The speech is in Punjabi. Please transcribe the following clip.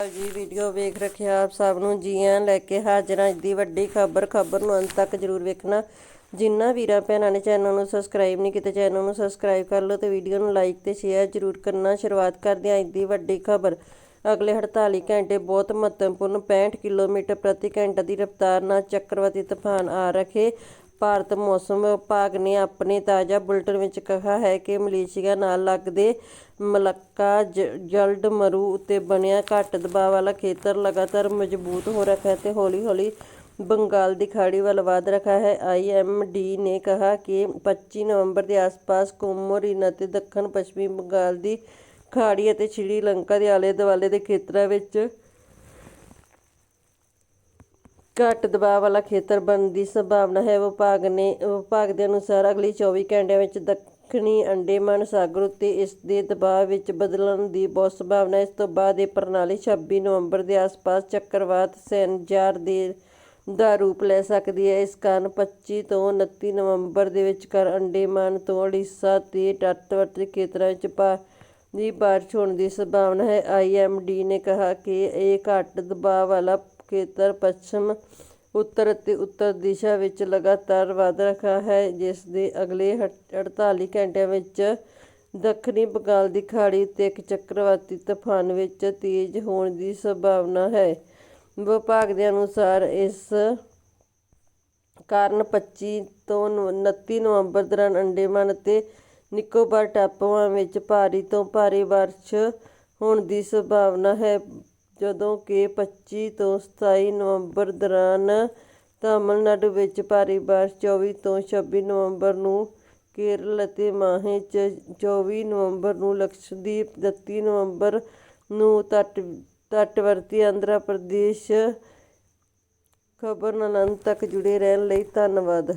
ਜੀ, ਵੀਡੀਓ ਵੇਖ ਰੱਖਿਆ ਆਪ ਸਭ ਨੂੰ। ਜੀ ਆਇਆਂ ਲੈ ਕੇ ਹਾਜ਼ਰ ਹਾਂ ਅੱਜ ਦੀ ਵੱਡੀ ਖਬਰ ਖਬਰ ਨੂੰ ਅੰਤ ਤੱਕ ਜਰੂਰ ਵੇਖਣਾ। ਜਿਨ੍ਹਾਂ ਵੀਰਾਂ ਭੈਣਾਂ ਨੇ ਚੈਨਲ ਨੂੰ ਸਬਸਕ੍ਰਾਈਬ ਨਹੀਂ ਕੀਤਾ, ਚੈਨਲ ਨੂੰ ਸਬਸਕ੍ਰਾਈਬ ਕਰ ਲਓ ਤੇ ਵੀਡੀਓ ਨੂੰ ਲਾਈਕ ਤੇ ਸ਼ੇਅਰ ਜਰੂਰ ਕਰਨਾ। ਸ਼ੁਰੂਆਤ ਕਰਦੇ ਹਾਂ ਅੱਜ ਦੀ ਵੱਡੀ ਖਬਰ। ਅਗਲੇ 48 ਘੰਟੇ ਬਹੁਤ ਮਹੱਤਵਪੂਰਨ 65 ਕਿਲੋਮੀਟਰ ਪ੍ਰਤੀ ਘੰਟਾ ਦੀ ਰਫ਼ਤਾਰ ਨਾਲ ਚੱਕਰਵਾਤੀ ਤੂਫਾਨ ਆ ਰਹੇ। ਭਾਰਤ ਮੌਸਮ ਵਿਭਾਗ ਨੇ ਆਪਣੇ ਤਾਜ਼ਾ ਬੁਲੇਟਿਨ ਵਿੱਚ ਕਿਹਾ ਹੈ ਕਿ ਮਲੇਸ਼ੀਆ ਨਾਲ ਲੱਗਦੇ ਮਲੱਕਾ ਜ- ਜਲਡ ਮਰੂ ਉੱਤੇ ਬਣਿਆ ਘੱਟ ਦਬਾਅ ਵਾਲਾ ਖੇਤਰ ਲਗਾਤਾਰ ਮਜ਼ਬੂਤ ਹੋ ਰਿਹਾ ਹੈ ਤੇ ਹੌਲੀ-ਹੌਲੀ ਬੰਗਾਲ ਦੀ ਖਾੜੀ ਵੱਲ ਵਧ ਰਿਹਾ ਹੈ। ਆਈਐਮਡੀ ਨੇ ਕਿਹਾ ਕਿ 25 ਨਵੰਬਰ ਦੇ ਆਸ-ਪਾਸ ਕੋਮੋਰਿਨ ਅਤੇ ਦੱਖਣ ਪੱਛਮੀ ਬੰਗਾਲ ਦੀ ਖਾੜੀ ਅਤੇ ਸ਼੍ਰੀਲੰਕਾ ਦੇ ਆਲੇ-ਦੁਆਲੇ ਦੇ ਖੇਤਰਾਂ ਵਿੱਚ ਘੱਟ ਦਬਾਅ ਵਾਲਾ ਖੇਤਰ ਬਣਨ ਦੀ ਸੰਭਾਵਨਾ ਹੈ। ਵਿਭਾਗ ਨੇ, ਵਿਭਾਗ ਦੇ ਅਨੁਸਾਰ ਅਗਲੀ 24 ਘੰਟਿਆਂ ਵਿੱਚ ਦੱਖਣੀ ਅੰਡੇਮਾਨ ਸਾਗਰ ਉੱਤੇ ਇਸ ਦੇ ਦਬਾਅ ਵਿੱਚ ਬਦਲਣ ਦੀ ਬਹੁਤ ਸੰਭਾਵਨਾ ਹੈ। ਇਸ ਤੋਂ ਬਾਅਦ ਇਹ ਪ੍ਰਣਾਲੀ 26 ਨਵੰਬਰ ਦੇ ਆਸ-ਪਾਸ ਚੱਕਰਵਾਤ ਸੈਨਜਾਰ ਦੇ ਦਾ ਰੂਪ ਲੈ ਸਕਦੀ ਹੈ। ਇਸ ਕਾਰਨ 25 ਤੋਂ 29 ਨਵੰਬਰ ਦੇ ਵਿਚਕਾਰ ਅੰਡੇਮਾਨ ਤੋਂ ਉੜੀਸਾ ਤੇ ਤੱਟਵਰਤੀ ਖੇਤਰਾਂ ਵਿੱਚ ਭਾਰੀ ਬਾਰਿਸ਼ ਹੋਣ ਦੀ ਸੰਭਾਵਨਾ ਹੈ। ਆਈਐਮਡੀ ਨੇ ਕਿਹਾ ਕਿ ਇਹ ਘੱਟ ਦਬਾਅ ਵਾਲਾ ਖੇਤਰ ਪੱਛਮ, ਉੱਤਰ ਅਤੇ ਉੱਤਰ ਦਿਸ਼ਾ ਵਿੱਚ ਲਗਾਤਾਰ ਵਧ ਰਿਹਾ ਹੈ, ਜਿਸ ਦੇ ਅਗਲੇ ਹਟ- 48 ਘੰਟਿਆਂ ਵਿੱਚ ਦੱਖਣੀ ਬੰਗਾਲ ਦੀ ਖਾੜੀ ਉੱਤੇ ਇੱਕ ਚੱਕਰਵਾਤੀ ਤੂਫਾਨ ਵਿੱਚ ਤੇਜ਼ ਹੋਣ ਦੀ ਸੰਭਾਵਨਾ ਹੈ। ਵਿਭਾਗ ਦੇ ਅਨੁਸਾਰ ਇਸ ਕਾਰਨ 25 ਤੋਂ ਨਵ- 29 ਨਵੰਬਰ ਦੌਰਾਨ ਅੰਡੇਮਾਨ ਅਤੇ ਨਿਕੋਬਾਰ ਟਾਪੂਆਂ ਵਿੱਚ ਭਾਰੀ ਤੋਂ ਭਾਰੀ ਬਾਰਿਸ਼ ਹੋਣ ਦੀ ਸੰਭਾਵਨਾ ਹੈ। ਜਦੋਂ ਕਿ 25 ਤੋਂ 27 ਨਵੰਬਰ ਦੌਰਾਨ ਤਾਮਿਲਨਾਡੂ ਵਿੱਚ ਭਾਰੀ ਬਾਰਿਸ਼ 24 ਤੋਂ 26 ਨਵੰਬਰ ਨੂੰ ਕੇਰਲ ਅਤੇ ਮਾਹੇ 'ਚ 24 ਨਵੰਬਰ ਨੂੰ ਲਕਸ਼ਦੀਪ 29 ਨਵੰਬਰ ਨੂੰ ਤੱਟ, ਤੱਟਵਰਤੀ ਆਂਧਰਾ ਪ੍ਰਦੇਸ਼ ਖਬਰ ਨਾਲ ਅੰਤ ਤੱਕ ਜੁੜੇ ਰਹਿਣ ਲਈ ਧੰਨਵਾਦ।